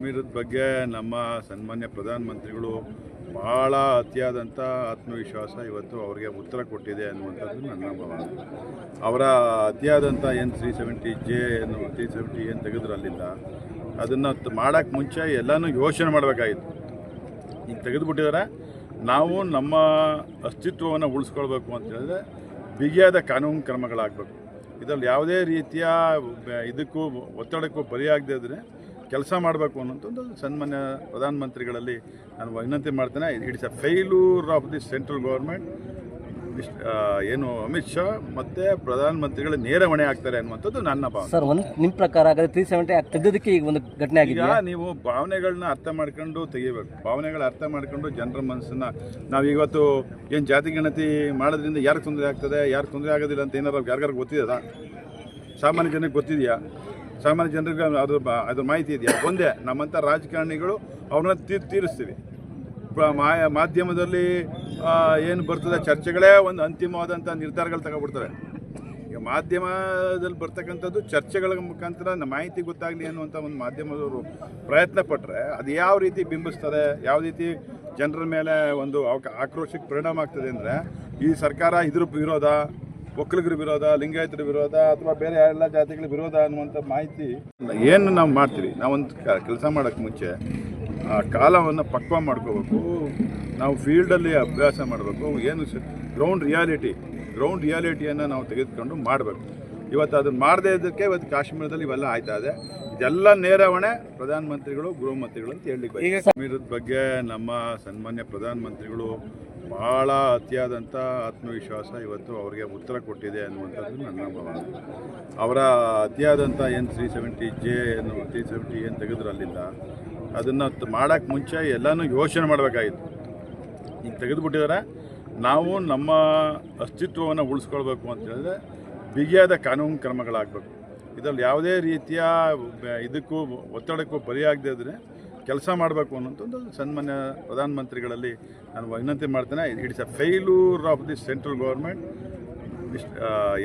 ಕಾಶ್ಮೀರದ ಬಗ್ಗೆ ನಮ್ಮ ಸನ್ಮಾನ್ಯ ಪ್ರಧಾನಮಂತ್ರಿಗಳು ಬಹಳ ಅತಿಯಾದಂಥ ಆತ್ಮವಿಶ್ವಾಸ ಇವತ್ತು ಅವರಿಗೆ ಉತ್ತರ ಕೊಟ್ಟಿದೆ ಅನ್ನುವಂಥದ್ದು ನನ್ನ ಭಾವನೆ. ಅವರ ಅತಿಯಾದಂಥ ಏನು ತ್ರೀ ಸೆವೆಂಟಿ ಜೆ ಏನು ತ್ರೀ ಸೆವೆಂಟಿ ಏನು ತೆಗೆದ್ರು ಅಲ್ಲಿಂದ, ಅದನ್ನು ಮಾಡೋಕ್ಕೆ ಮುಂಚೆ ಎಲ್ಲನೂ ಯೋಚನೆ ಮಾಡಬೇಕಾಗಿತ್ತು. ಈಗ ತೆಗೆದುಬಿಟ್ಟಿದ್ದಾರೆ ನಾವು ನಮ್ಮ ಅಸ್ತಿತ್ವವನ್ನು ಉಳಿಸ್ಕೊಳ್ಬೇಕು ಅಂತ ಹೇಳಿದ್ರೆ ಬಿಗಿಯಾದ ಕಾನೂನು ಕ್ರಮಗಳಾಗಬೇಕು. ಇದರಲ್ಲಿ ಯಾವುದೇ ರೀತಿಯ ಇದಕ್ಕೂ ಒತ್ತಡಕ್ಕೂ ಬಲಿಯಾಗದೇ ಇದ್ದರೆ ಕೆಲಸ ಮಾಡಬೇಕು ಅನ್ನೋಂಥದ್ದು ಸನ್ಮಾನ್ಯ ಪ್ರಧಾನಮಂತ್ರಿಗಳಲ್ಲಿ ನಾನು ವಿನಂತಿ ಮಾಡ್ತೇನೆ. It's a failure of the central government ಏನು ಅಮಿತ್ ಶಾ ಮತ್ತೆ ಪ್ರಧಾನಮಂತ್ರಿಗಳ ನೇರ ಹೊಣೆ ಆಗ್ತಾರೆ ಅನ್ನುವಂಥದ್ದು ನನ್ನ ಭಾವನೆ. ಸರ್ ಒಂದು ನಿಮ್ಮ ಪ್ರಕಾರ ಹಾಗಾದ್ರೆ ತ್ರೀ ಸೆವೆಂಟಿ ತೆಗೆದಕ್ಕೆ ಈಗ ಒಂದು ಘಟನೆ ಆಗಿದೆ ನೀವು ಭಾವನೆಗಳನ್ನ ಅರ್ಥ ಮಾಡ್ಕೊಂಡು ತೆಗಿಬೇಕು ಭಾವನೆಗಳ ಅರ್ಥ ಮಾಡ್ಕೊಂಡು ಜನರ ಮನಸ್ಸನ್ನ ನಾವು ಇವತ್ತು ಏನು ಜಾತಿ ಗಣತಿ ಮಾಡೋದ್ರಿಂದ ಯಾರಿಗೆ ತೊಂದರೆ ಆಗ್ತದೆ ಯಾರು ತೊಂದರೆ ಆಗೋದಿಲ್ಲ ಅಂತ ಏನಾರು ಯಾರಿಗಾರು ಗೊತ್ತಿದೆಯಾ? ಸಾಮಾನ್ಯ ಜನಕ್ಕೆ ಗೊತ್ತಿದೆಯಾ? ಸಾಮಾನ್ಯ ಜನರಿಗೆ ಅದು ಅದ್ರ ಮಾಹಿತಿ ಇದೆಯಾ? ಒಂದೇ, ನಮ್ಮಂಥ ರಾಜಕಾರಣಿಗಳು ಅವ್ರನ್ನ ತೀರ್ ತೀರಿಸ್ತೀವಿ. ಮಾಧ್ಯಮದಲ್ಲಿ ಏನು ಬರ್ತದೆ ಚರ್ಚೆಗಳೇ ಒಂದು ಅಂತಿಮವಾದಂಥ ನಿರ್ಧಾರಗಳು ತಗೊಬಿಡ್ತಾರೆ ಈಗ ಮಾಧ್ಯಮದಲ್ಲಿ ಬರ್ತಕ್ಕಂಥದ್ದು ಚರ್ಚೆಗಳ ಮುಖಾಂತರ ನಮ್ಮ ಮಾಹಿತಿ ಗೊತ್ತಾಗಲಿ ಅನ್ನುವಂಥ ಒಂದು ಮಾಧ್ಯಮದವರು ಪ್ರಯತ್ನ ಪಟ್ಟರೆ ಅದು ಯಾವ ರೀತಿ ಬಿಂಬಿಸ್ತದೆ, ಯಾವ ರೀತಿ ಜನರ ಮೇಲೆ ಒಂದು ಆಕ್ರೋಶಕ್ಕೆ ಪರಿಣಾಮ ಆಗ್ತದೆ ಅಂದರೆ ಈ ಸರ್ಕಾರ ಇದ್ರ ವಿರೋಧ ಒಕ್ಕಲಿಗರ ವಿರೋಧ ಲಿಂಗಾಯತರ ವಿರೋಧ ಅಥವಾ ಬೇರೆ ಎಲ್ಲ ಜಾತಿಗಳ ವಿರೋಧ ಅನ್ನುವಂಥ ಮಾಹಿತಿ ಏನು ನಾವು ಮಾಡ್ತೀವಿ ನಾವೊಂದು ಕೆಲಸ ಮಾಡೋಕ್ಕೆ ಮುಂಚೆ ಆ ಕಾಲವನ್ನು ಪಕ್ವ ಮಾಡ್ಕೋಬೇಕು ನಾವು ಫೀಲ್ಡಲ್ಲಿ ಅಭ್ಯಾಸ ಮಾಡಬೇಕು ಏನು ಗ್ರೌಂಡ್ ರಿಯಾಲಿಟಿ ಗ್ರೌಂಡ್ ರಿಯಾಲಿಟಿಯನ್ನು ನಾವು ತೆಗೆದುಕೊಂಡು ಮಾಡಬೇಕು. ಇವತ್ತು ಅದನ್ನು ಮಾಡದೇ ಇದ್ದಕ್ಕೆ ಇವತ್ತು ಕಾಶ್ಮೀರದಲ್ಲಿ ಇವೆಲ್ಲ ಆಯ್ತಾ ಇದೆ. ಇದೆಲ್ಲ ನೇರವಣೆ ಹೊಣೆ ಪ್ರಧಾನಮಂತ್ರಿಗಳು ಗೃಹ ಮಂತ್ರಿಗಳು ಅಂತ ಹೇಳಲಿಕ್ಕೆ ಈಗ ಕಾಶ್ಮೀರದ ಬಗ್ಗೆ ನಮ್ಮ ಸನ್ಮಾನ್ಯ ಪ್ರಧಾನಮಂತ್ರಿಗಳು ಬಹಳ ಅತಿಯಾದಂಥ ಆತ್ಮವಿಶ್ವಾಸ ಇವತ್ತು ಅವರಿಗೆ ಉತ್ತರ ಕೊಟ್ಟಿದೆ ಅನ್ನುವಂಥದ್ದು ನನ್ನ ಭಾವನೆ. ಅವರ ಅತಿಯಾದಂಥ ಏನು ತ್ರೀ ಸೆವೆಂಟಿ ಜೆ ಏನು ತ್ರೀ ಸೆವೆಂಟಿ ಏನು ತೆಗೆದ್ರು ಅಲ್ಲಿಂದ, ಅದನ್ನು ಮಾಡೋಕ್ಕೆ ಮುಂಚೆ ಎಲ್ಲನೂ ಯೋಚನೆ ಮಾಡಬೇಕಾಗಿತ್ತು. ಈಗ ತೆಗೆದುಬಿಟ್ಟಿದ್ದಾರೆ ನಾವು ನಮ್ಮ ಅಸ್ತಿತ್ವವನ್ನು ಉಳಿಸ್ಕೊಳ್ಬೇಕು ಅಂತ ಹೇಳಿದ್ರೆ ಬಿಗಿಯಾದ ಕಾನೂನು ಕ್ರಮಗಳಾಗಬೇಕು. ಇದರಲ್ಲಿ ಯಾವುದೇ ರೀತಿಯ ಇದಕ್ಕೂ ಒತ್ತಡಕ್ಕೂ ಬಲಿಯಾಗದೇ ಇದ್ದರೆ ಕೆಲಸ ಮಾಡಬೇಕು ಅನ್ನೋಂಥದ್ದು ಸನ್ಮಾನ್ಯ ಪ್ರಧಾನಮಂತ್ರಿಗಳಲ್ಲಿ ನಾನು ವಿನಂತಿ ಮಾಡ್ತೇನೆ. It's a failure of the central government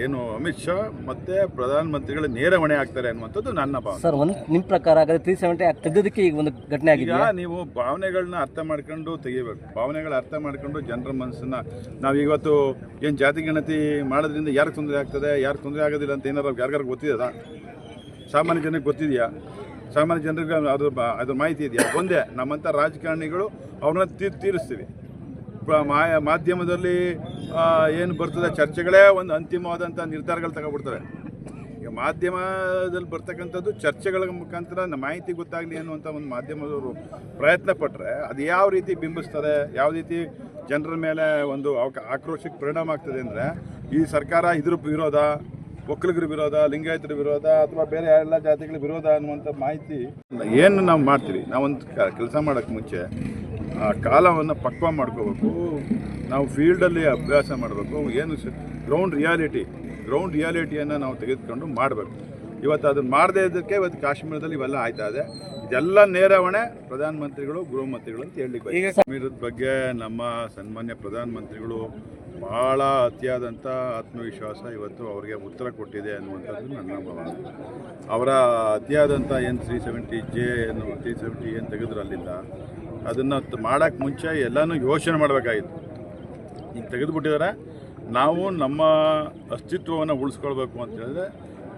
ಏನು ಅಮಿತ್ ಶಾ ಮತ್ತೆ ಪ್ರಧಾನಮಂತ್ರಿಗಳ ನೇರ ಹೊಣೆ ಆಗ್ತಾರೆ ಅನ್ನುವಂಥದ್ದು ನನ್ನ ಭಾವನೆ. ಸರ್ ಒಂದು ನಿಮ್ಮ ಪ್ರಕಾರ ಹಾಗಾದ್ರೆ ತ್ರೀ ಸೆವೆಂಟಿ ತೆಗೆದಕ್ಕೆ ಈಗ ಒಂದು ಘಟನೆ ಆಗಿದೆ ನೀವು ಭಾವನೆಗಳನ್ನ ಅರ್ಥ ಮಾಡ್ಕೊಂಡು ತೆಗಿಬೇಕು. ಭಾವನೆಗಳ ಅರ್ಥ ಮಾಡ್ಕೊಂಡು ಜನರ ಮನಸ್ಸನ್ನ ನಾವು ಇವತ್ತು ಏನು ಜಾತಿ ಗಣತಿ ಮಾಡೋದ್ರಿಂದ ಯಾರು ತೊಂದರೆ ಆಗ್ತದೆ ಯಾರು ತೊಂದರೆ ಆಗೋದಿಲ್ಲ ಅಂತ ಏನಾರು ಯಾರಿಗಾರು ಗೊತ್ತಿದೆಯಾ? ಸಾಮಾನ್ಯ ಜನಕ್ಕೆ ಗೊತ್ತಿದೆಯಾ? ಸಾಮಾನ್ಯ ಜನರಿಗೆ ಅದ್ರ ಅದ್ರ ಮಾಹಿತಿ ಇದೆಯಾ? ಒಂದೇ, ನಮ್ಮಂಥ ರಾಜಕಾರಣಿಗಳು ಅವ್ರನ್ನ ತೀರ್, ತೀರಿಸ್ತೀವಿ. ಮಾಧ್ಯಮದಲ್ಲಿ ಏನು ಬರ್ತದೆ ಚರ್ಚೆಗಳೇ ಒಂದು ಅಂತಿಮವಾದಂಥ ನಿರ್ಧಾರಗಳು ತಗೊಬಿಡ್ತಾರೆ ಈಗ ಮಾಧ್ಯಮದಲ್ಲಿ ಬರ್ತಕ್ಕಂಥದ್ದು ಚರ್ಚೆಗಳ ಮುಖಾಂತರ ಮಾಹಿತಿ ಗೊತ್ತಾಗಲಿ ಅನ್ನುವಂಥ ಒಂದು ಮಾಧ್ಯಮದವರು ಪ್ರಯತ್ನ ಪಟ್ಟರೆ ಅದು ಯಾವ ರೀತಿ ಬಿಂಬಿಸ್ತದೆ, ಯಾವ ರೀತಿ ಜನರ ಮೇಲೆ ಒಂದು ಆಕ್ರೋಶಕ್ಕೆ ಪರಿಣಾಮ ಆಗ್ತದೆ ಅಂದರೆ ಈ ಸರ್ಕಾರ ಇದ್ರ ವಿರೋಧ ಒಕ್ಕಲಿಗರ ವಿರೋಧ ಲಿಂಗಾಯತರ ವಿರೋಧ ಅಥವಾ ಬೇರೆ ಎಲ್ಲ ಜಾತಿಗಳ ವಿರೋಧ ಅನ್ನುವಂಥ ಮಾಹಿತಿ ಏನು ನಾವು ಮಾಡ್ತೀವಿ ನಾವೊಂದು ಕೆಲಸ ಮಾಡೋಕ್ಕೆ ಮುಂಚೆ ಆ ಕಾಲವನ್ನು ಪಕ್ವ ಮಾಡ್ಕೋಬೇಕು ನಾವು ಫೀಲ್ಡಲ್ಲಿ ಅಭ್ಯಾಸ ಮಾಡಬೇಕು ಏನು ಗ್ರೌಂಡ್ ರಿಯಾಲಿಟಿ ಗ್ರೌಂಡ್ ರಿಯಾಲಿಟಿಯನ್ನು ನಾವು ತೆಗೆದುಕೊಂಡು ಮಾಡಬೇಕು. ಇವತ್ತು ಅದನ್ನು ಮಾಡದೇ ಇದ್ದಕ್ಕೆ ಇವತ್ತು ಕಾಶ್ಮೀರದಲ್ಲಿ ಇವೆಲ್ಲ ಆಯ್ತಾ ಇದೆ. ಇದೆಲ್ಲ ನೇರವಣೆ ಪ್ರಧಾನಮಂತ್ರಿಗಳು ಗೃಹ ಮಂತ್ರಿಗಳು ಅಂತ ಹೇಳಲಿಕ್ಕೆ ಈಗ ಕಾಶ್ಮೀರದ ಬಗ್ಗೆ ನಮ್ಮ ಸನ್ಮಾನ್ಯ ಪ್ರಧಾನಮಂತ್ರಿಗಳು ಬಹಳ ಅತಿಯಾದಂಥ ಆತ್ಮವಿಶ್ವಾಸ ಇವತ್ತು ಅವರಿಗೆ ಉತ್ತರ ಕೊಟ್ಟಿದೆ ಅನ್ನುವಂಥದ್ದು ನನ್ನ ಭಾವನೆ. ಅವರ ಅತಿಯಾದಂಥ ಏನು ತ್ರೀ ಸೆವೆಂಟಿ ಜೆ ಏನು ತ್ರೀ ಸೆವೆಂಟಿ ಏನು ತೆಗೆದ್ರು ಅಲ್ಲಿಂದ, ಅದನ್ನು ಮಾಡೋಕ್ಕೆ ಮುಂಚೆ ಎಲ್ಲನೂ ಯೋಚನೆ ಮಾಡಬೇಕಾಗಿತ್ತು. ಈಗ ತೆಗೆದುಬಿಟ್ಟಿದ್ದಾರೆ ನಾವು ನಮ್ಮ ಅಸ್ತಿತ್ವವನ್ನು ಉಳಿಸ್ಕೊಳ್ಬೇಕು ಅಂತ ಹೇಳಿದ್ರೆ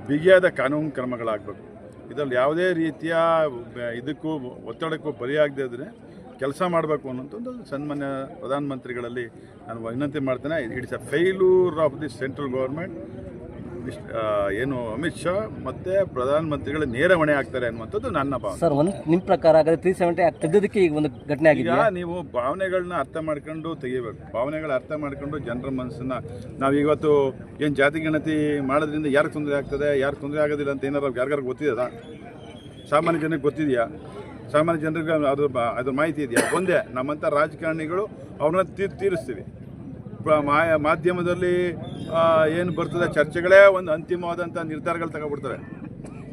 ಬಿಗಿಯಾದ ಕಾನೂನು ಕ್ರಮಗಳಾಗಬೇಕು. ಇದರಲ್ಲಿ ಯಾವುದೇ ರೀತಿಯ ಇದಕ್ಕೂ ಒತ್ತಡಕ್ಕೂ ಬಲಿಯಾಗದೇ ಇದ್ದರೆ ಕೆಲಸ ಮಾಡಬೇಕು ಅನ್ನೋಂಥದ್ದು ಸನ್ಮಾನ್ಯ ಪ್ರಧಾನಮಂತ್ರಿಗಳಲ್ಲಿ ನಾನು ವಿನಂತಿ ಮಾಡ್ತೇನೆ. It's a failure of the central government ಏನು ಅಮಿತ್ ಶಾ ಮತ್ತೆ ಪ್ರಧಾನಮಂತ್ರಿಗಳ ನೇರ ಹೊಣೆ ಆಗ್ತಾರೆ ಅನ್ನುವಂಥದ್ದು ನನ್ನ ಭಾವನೆ. ಸರ್ ಒಂದು ನಿಮ್ಮ ಪ್ರಕಾರ ತ್ರೀ ಸೆವೆಂಟಿ ತೆಗೆದಕ್ಕೆ ಈಗ ಒಂದು ಘಟನೆ ಆಗಿದೆ ನೀವು ಭಾವನೆಗಳನ್ನ ಅರ್ಥ ಮಾಡ್ಕೊಂಡು ತೆಗಿಬೇಕು ಭಾವನೆಗಳ ಅರ್ಥ ಮಾಡ್ಕೊಂಡು ಜನರ ಮನಸ್ಸನ್ನ ನಾವು ಇವತ್ತು ಏನು ಜಾತಿ ಗಣತಿ ಮಾಡೋದ್ರಿಂದ ಯಾರು ತೊಂದರೆ ಆಗ್ತದೆ ಯಾರು ತೊಂದರೆ ಆಗೋದಿಲ್ಲ ಅಂತ ಏನಾರು ಯಾರಿಗಾರು ಗೊತ್ತಿದೆಯಾ? ಸಾಮಾನ್ಯ ಜನಕ್ಕೆ ಗೊತ್ತಿದೆಯಾ? ಸಾಮಾನ್ಯ ಜನರಿಗೆ ಅದು ಅದ್ರ ಮಾಹಿತಿ ಇದೆಯಾ? ಒಂದೇ, ನಮ್ಮಂಥ ರಾಜಕಾರಣಿಗಳು ಅವ್ರನ್ನ ತೀರ್ ತೀರಿಸ್ತೀವಿ. ಮಾಧ್ಯಮದಲ್ಲಿ ಏನು ಬರ್ತದೆ ಚರ್ಚೆಗಳೇ ಒಂದು ಅಂತಿಮವಾದಂಥ ನಿರ್ಧಾರಗಳು ತಗೊಬಿಡ್ತಾರೆ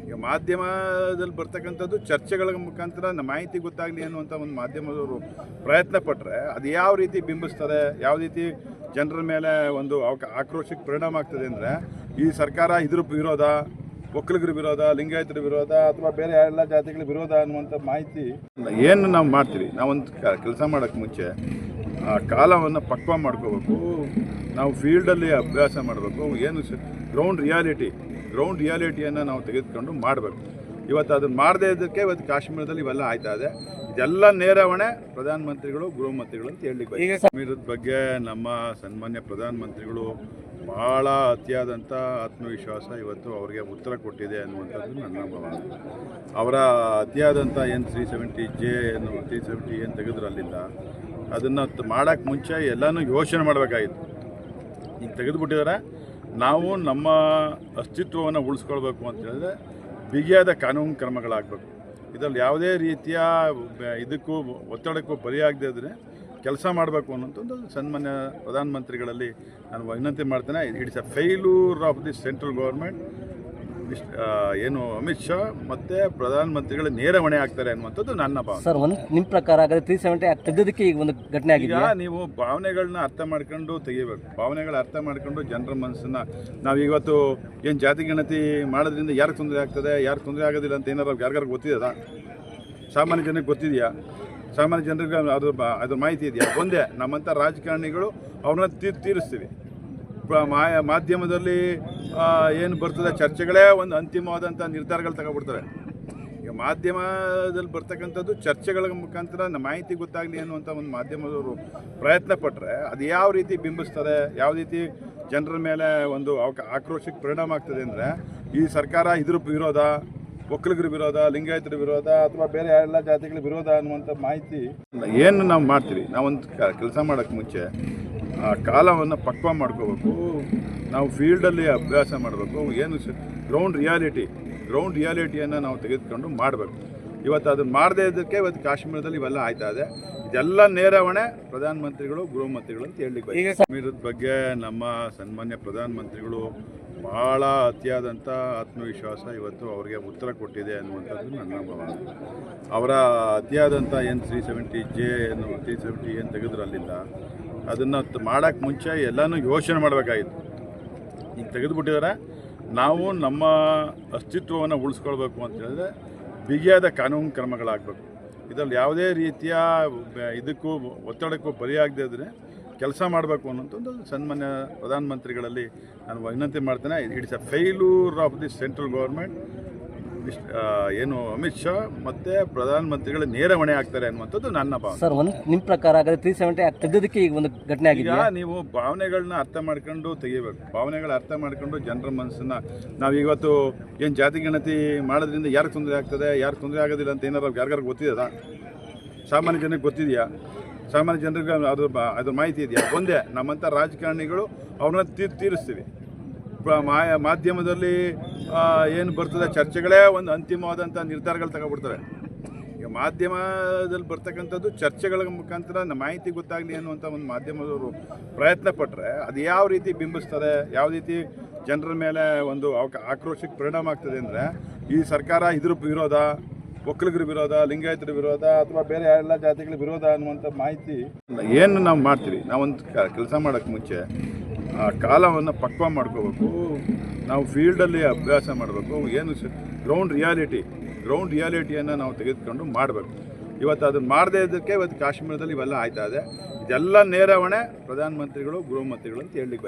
ಈಗ ಮಾಧ್ಯಮದಲ್ಲಿ ಬರ್ತಕ್ಕಂಥದ್ದು ಚರ್ಚೆಗಳ ಮುಖಾಂತರ ನಮ್ಮ ಮಾಹಿತಿ ಗೊತ್ತಾಗಲಿ ಅನ್ನುವಂಥ ಒಂದು ಮಾಧ್ಯಮದವರು ಪ್ರಯತ್ನ ಪಟ್ಟರೆ ಅದು ಯಾವ ರೀತಿ ಬಿಂಬಿಸ್ತದೆ, ಯಾವ ರೀತಿ ಜನರ ಮೇಲೆ ಒಂದು ಆಕ್ರೋಶಕ್ಕೆ ಪರಿಣಾಮ ಆಗ್ತದೆ ಅಂದರೆ ಈ ಸರ್ಕಾರ ಇದ್ರ ವಿರೋಧ ಒಕ್ಕಲಿಗರ ವಿರೋಧ, ಲಿಂಗಾಯತರ ವಿರೋಧ ಅಥವಾ ಬೇರೆ ಎಲ್ಲ ಜಾತಿಗಳ ವಿರೋಧ ಅನ್ನುವಂಥ ಮಾಹಿತಿ ಏನು ನಾವು ಮಾಡ್ತೀವಿ ನಾವೊಂದು ಕೆಲಸ ಮಾಡೋಕ್ಕೆ ಮುಂಚೆ, ಆ, ಕಾಲವನ್ನು ಪಕ್ವ ಮಾಡ್ಕೋಬೇಕು. ನಾವು ಫೀಲ್ಡಲ್ಲಿ ಅಭ್ಯಾಸ ಮಾಡಬೇಕು. ಏನು ಗ್ರೌಂಡ್ ರಿಯಾಲಿಟಿ ಗ್ರೌಂಡ್ ರಿಯಾಲಿಟಿಯನ್ನು ನಾವು ತೆಗೆದುಕೊಂಡು ಮಾಡಬೇಕು. ಇವತ್ತು ಅದನ್ನು ಮಾಡದೇ ಇದ್ದಕ್ಕೆ ಇವತ್ತು ಕಾಶ್ಮೀರದಲ್ಲಿ ಇವೆಲ್ಲ ಆಯ್ತಾ ಇದೆ. ಇದೆಲ್ಲ ನೇರವಣೆ ಪ್ರಧಾನಮಂತ್ರಿಗಳು ಗೃಹ ಮಂತ್ರಿಗಳು ಅಂತ ಹೇಳಿ ಈಗ ಬಗ್ಗೆ ನಮ್ಮ ಸನ್ಮಾನ್ಯ ಪ್ರಧಾನಮಂತ್ರಿಗಳು ಬಹಳ ಅತಿಯಾದಂಥ ಆತ್ಮವಿಶ್ವಾಸ ಇವತ್ತು ಅವರಿಗೆ ಉತ್ತರ ಕೊಟ್ಟಿದೆ ಅನ್ನುವಂಥದ್ದು ನನ್ನ ಭಾವನೆ. ಅವರ ಅತಿಯಾದಂಥ ಏನು ತ್ರೀ ಸೆವೆಂಟಿ ಜೆ ಏನು ತ್ರೀ ಸೆವೆಂಟಿ ಏನು ತೆಗೆದ್ರು ಅಲ್ಲಿಂದ ಅದನ್ನು ಮಾಡೋಕ್ಕೆ ಮುಂಚೆ ಎಲ್ಲನೂ ಯೋಚನೆ ಮಾಡಬೇಕಾಗಿತ್ತು. ಈಗ ತೆಗೆದುಬಿಟ್ಟಿದ್ದಾರೆ ನಾವು ನಮ್ಮ ಅಸ್ತಿತ್ವವನ್ನು ಉಳಿಸ್ಕೊಳ್ಬೇಕು ಅಂತ ಹೇಳಿದ್ರೆ ಬಿಗಿಯಾದ ಕಾನೂನು ಕ್ರಮಗಳಾಗಬೇಕು. ಇದರಲ್ಲಿ ಯಾವುದೇ ರೀತಿಯ ಇದಕ್ಕೂ ಒತ್ತಡಕ್ಕೂ ಬಲಿಯಾಗದೇ ಇದ್ರೆ ಕೆಲಸ ಮಾಡಬೇಕು ಅನ್ನೋಂಥದ್ದು ಸನ್ಮಾನ್ಯ ಪ್ರಧಾನಮಂತ್ರಿಗಳಲ್ಲಿ ನಾನು ವಿನಂತಿ ಮಾಡ್ತೇನೆ. It's a failure of the central government ಏನು ಅಮಿತ್ ಶಾ ಮತ್ತು ಪ್ರಧಾನಮಂತ್ರಿಗಳ ನೇರ ಹೊಣೆ ಆಗ್ತಾರೆ ಅನ್ನುವಂಥದ್ದು ನನ್ನ ಭಾವನೆ. ಸರ್ ಒಂದು ನಿಮ್ಮ ಪ್ರಕಾರ ಹಾಗಾದ್ರೆ ತ್ರೀ ಸೆವೆಂಟಿ ಈಗ ಒಂದು ಘಟನೆ ಈಗ ಆಗಿದೆ ನೀವು ಭಾವನೆಗಳನ್ನ ಅರ್ಥ ಮಾಡ್ಕೊಂಡು ತೆಗಿಬೇಕು. ಭಾವನೆಗಳ ಅರ್ಥ ಮಾಡ್ಕೊಂಡು ಜನರ ಮನಸ್ಸನ್ನ ನಾವು ಇವತ್ತು ಏನು ಜಾತಿ ಗಣತಿ ಮಾಡೋದ್ರಿಂದ ಯಾರಿಗೆ ತೊಂದರೆ ಆಗ್ತದೆ ಯಾರು ತೊಂದರೆ ಆಗೋದಿಲ್ಲ ಅಂತ ಏನಾರು ಯಾರಿಗಾರು ಗೊತ್ತಿದೆಯಾ? ಸಾಮಾನ್ಯ ಜನಕ್ಕೆ ಗೊತ್ತಿದೆಯಾ? ಸಾಮಾನ್ಯ ಜನರಿಗೆ ಅದು ಅದು ಅದ್ರ ಮಾಹಿತಿ ಇದೆಯಾ? ಒಂದೇ ನಮ್ಮಂಥ ರಾಜಕಾರಣಿಗಳು ಅವ್ರನ್ನ ತೀರ್ ತೀರಿಸ್ತೀವಿ. ಮಾಧ್ಯಮದಲ್ಲಿ ಏನು ಬರ್ತದೆ ಚರ್ಚೆಗಳೇ ಒಂದು ಅಂತಿಮವಾದಂಥ ನಿರ್ಧಾರಗಳು ತಗೊಬಿಡ್ತಾರೆ ಈಗ ಮಾಧ್ಯಮದಲ್ಲಿ ಬರ್ತಕ್ಕಂಥದ್ದು ಚರ್ಚೆಗಳ ಮುಖಾಂತರ ಮಾಹಿತಿ ಗೊತ್ತಾಗಲಿ ಅನ್ನುವಂಥ ಒಂದು ಮಾಧ್ಯಮದವರು ಪ್ರಯತ್ನ ಪಟ್ಟರೆ ಅದು ಯಾವ ರೀತಿ ಬಿಂಬಿಸ್ತದೆ, ಯಾವ ರೀತಿ ಜನರ ಮೇಲೆ ಒಂದು ಆಕ್ರೋಶಕ್ಕೆ ಪರಿಣಾಮ ಆಗ್ತದೆ ಅಂದರೆ ಈ ಸರ್ಕಾರ ಇದ್ರ ವಿರೋಧ, ಒಕ್ಕಲಿಗರ ವಿರೋಧ, ಲಿಂಗಾಯತರ ವಿರೋಧ ಅಥವಾ ಬೇರೆ ಎಲ್ಲ ಜಾತಿಗಳ ವಿರೋಧ ಅನ್ನುವಂಥ ಮಾಹಿತಿ ಏನು ನಾವು ಮಾಡ್ತೀವಿ? ನಾವೊಂದು ಕೆಲಸ ಮಾಡೋಕ್ಕೆ ಮುಂಚೆ ಆ ಕಾಲವನ್ನು ಪಕ್ವ ಮಾಡ್ಕೋಬೇಕು. ನಾವು ಫೀಲ್ಡಲ್ಲಿ ಅಭ್ಯಾಸ ಮಾಡಬೇಕು. ಏನು ಗ್ರೌಂಡ್ ರಿಯಾಲಿಟಿ ಗ್ರೌಂಡ್ ರಿಯಾಲಿಟಿಯನ್ನು ನಾವು ತೆಗೆದುಕೊಂಡು ಮಾಡಬೇಕು. ಇವತ್ತು ಅದನ್ನು ಮಾಡದೇ ಇದ್ದಕ್ಕೆ ಇವತ್ತು ಕಾಶ್ಮೀರದಲ್ಲಿ ಇವೆಲ್ಲ ಆಯ್ತಾ ಇದೆ. ಇದೆಲ್ಲ ನೇರವಣೆ ಪ್ರಧಾನಮಂತ್ರಿಗಳು ಗೃಹಮಂತ್ರಿಗಳು ಅಂತ ಹೇಳಲಿಕ್ಕೆ ಈಗ ಕಾಶ್ಮೀರದ ಬಗ್ಗೆ ನಮ್ಮ ಸನ್ಮಾನ್ಯ ಪ್ರಧಾನಮಂತ್ರಿಗಳು ಬಹಳ ಅತಿಯಾದಂಥ ಆತ್ಮವಿಶ್ವಾಸ ಇವತ್ತು ಅವರಿಗೆ ಉತ್ತರ ಕೊಟ್ಟಿದೆ ಅನ್ನುವಂಥದ್ದು ನನ್ನ ಭಾವನೆ. ಅವರ ಅತಿಯಾದಂಥ ಏನು ತ್ರೀ ಸೆವೆಂಟಿ ಜೆ ಏನು ತ್ರೀ ಸೆವೆಂಟಿ ಏನು ತೆಗೆದ್ರು ಅಲ್ಲಿಂದ ಅದನ್ನು ಮಾಡೋಕ್ಕೆ ಮುಂಚೆ ಎಲ್ಲನೂ ಯೋಚನೆ ಮಾಡಬೇಕಾಗಿತ್ತು. ಈಗ ತೆಗೆದುಬಿಟ್ಟಿದ್ದಾರೆ ನಾವು ನಮ್ಮ ಅಸ್ತಿತ್ವವನ್ನು ಉಳಿಸ್ಕೊಳ್ಬೇಕು ಅಂತ ಹೇಳಿದ್ರೆ ಬಿಗಿಯಾದ ಕಾನೂನು ಕ್ರಮಗಳಾಗಬೇಕು. ಇದರಲ್ಲಿ ಯಾವುದೇ ರೀತಿಯ ಇದಕ್ಕೂ ಒತ್ತಡಕ್ಕೂ ಬಲಿಯಾಗದೇ ಇದ್ದರೆ ಕೆಲಸ ಮಾಡಬೇಕು ಅನ್ನೋಂಥದ್ದು ಸನ್ಮಾನ್ಯ ಪ್ರಧಾನಮಂತ್ರಿಗಳಲ್ಲಿ ನಾನು ವಿನಂತಿ ಮಾಡ್ತೇನೆ. It's a failure of the central government ಏನು ಅಮಿತ್ ಶಾ ಮತ್ತು ಪ್ರಧಾನಮಂತ್ರಿಗಳ ನೇರ ಹೊಣೆ ಆಗ್ತಾರೆ ಅನ್ನುವಂಥದ್ದು ನನ್ನ ಭಾವನೆ. ಸರ್ ಒಂದು ನಿಮ್ಮ ಪ್ರಕಾರ ಹಾಗಾದ್ರೆ ತ್ರೀ ಸೆವೆಂಟಿ ಆಕ್ಟ್ ತೆಗೆದಕ್ಕೆ ಈಗ ಒಂದು ಘಟನೆ ಈಗ ಆಗಿದೆ ನೀವು ಭಾವನೆಗಳನ್ನ ಅರ್ಥ ಮಾಡ್ಕೊಂಡು ತೆಗಿಬೇಕು. ಭಾವನೆಗಳ ಅರ್ಥ ಮಾಡ್ಕೊಂಡು ಜನರ ಮನಸ್ಸನ್ನ ನಾವು ಇವತ್ತು ಏನು ಜಾತಿ ಗಣತಿ ಮಾಡೋದ್ರಿಂದ ಯಾರಿಗೆ ತೊಂದರೆ ಆಗ್ತದೆ ಯಾರು ತೊಂದರೆ ಆಗೋದಿಲ್ಲ ಅಂತ ಏನಾರು ಯಾರಿಗಾರು ಗೊತ್ತಿದೆಯಾ? ಸಾಮಾನ್ಯ ಜನಕ್ಕೆ ಗೊತ್ತಿದೆಯಾ? ಸಾಮಾನ್ಯ ಜನರಿಗೆ ಅದು ಅದು ಅದ್ರ ಮಾಹಿತಿ ಇದೆಯಾ? ಒಂದೇ ನಮ್ಮಂಥ ರಾಜಕಾರಣಿಗಳು ಅವ್ರನ್ನ ತೀರ್ ತೀರಿಸ್ತೀವಿ. ಮಾಧ್ಯಮದಲ್ಲಿ ಏನು ಬರ್ತದೆ ಚರ್ಚೆಗಳೇ ಒಂದು ಅಂತಿಮವಾದಂಥ ನಿರ್ಧಾರಗಳು ತಗೊಬಿಡ್ತಾರೆ ಈಗ ಮಾಧ್ಯಮದಲ್ಲಿ ಬರ್ತಕ್ಕಂಥದ್ದು ಚರ್ಚೆಗಳ ಮುಖಾಂತರ ನಮ್ಮ ಮಾಹಿತಿ ಗೊತ್ತಾಗಲಿ ಅನ್ನುವಂಥ ಒಂದು ಮಾಧ್ಯಮದವರು ಪ್ರಯತ್ನ ಪಟ್ಟರೆ ಅದು ಯಾವ ರೀತಿ ಬಿಂಬಿಸ್ತದೆ, ಯಾವ ರೀತಿ ಜನರ ಮೇಲೆ ಒಂದು ಆಕ್ರೋಶಕ್ಕೆ ಪರಿಣಾಮ ಆಗ್ತದೆ ಅಂದರೆ ಈ ಸರ್ಕಾರ ಇದ್ರ ವಿರೋಧ, ಒಕ್ಕಲಿಗರ ವಿರೋಧ, ಲಿಂಗಾಯತರ ವಿರೋಧ ಅಥವಾ ಬೇರೆ ಎಲ್ಲ ಜಾತಿಗಳ ವಿರೋಧ ಅನ್ನುವಂಥ ಮಾಹಿತಿ ಏನು ನಾವು ಮಾಡ್ತೀವಿ, ನಾವೊಂದು ಕೆಲಸ ಮಾಡೋಕ್ಕೆ ಮುಂಚೆ ಆ ಕಾಲವನ್ನು ಪಕ್ವ ಮಾಡ್ಕೋಬೇಕು. ನಾವು ಫೀಲ್ಡಲ್ಲಿ ಅಭ್ಯಾಸ ಮಾಡಬೇಕು. ಏನು ಗ್ರೌಂಡ್ ರಿಯಾಲಿಟಿ ಗ್ರೌಂಡ್ ರಿಯಾಲಿಟಿಯನ್ನು ನಾವು ತೆಗೆದುಕೊಂಡು ಮಾಡಬೇಕು. ಇವತ್ತು ಅದನ್ನು ಮಾಡದೇ ಇದ್ದಕ್ಕೆ ಇವತ್ತು ಕಾಶ್ಮೀರದಲ್ಲಿ ಇವೆಲ್ಲ ಆಯ್ತಾ ಇದೆ. ಇದೆಲ್ಲ ನೇರವಣೆ ಪ್ರಧಾನಮಂತ್ರಿಗಳು ಗೃಹ ಮಂತ್ರಿಗಳು ಅಂತ ಹೇಳಲಿಕ್ಕೆ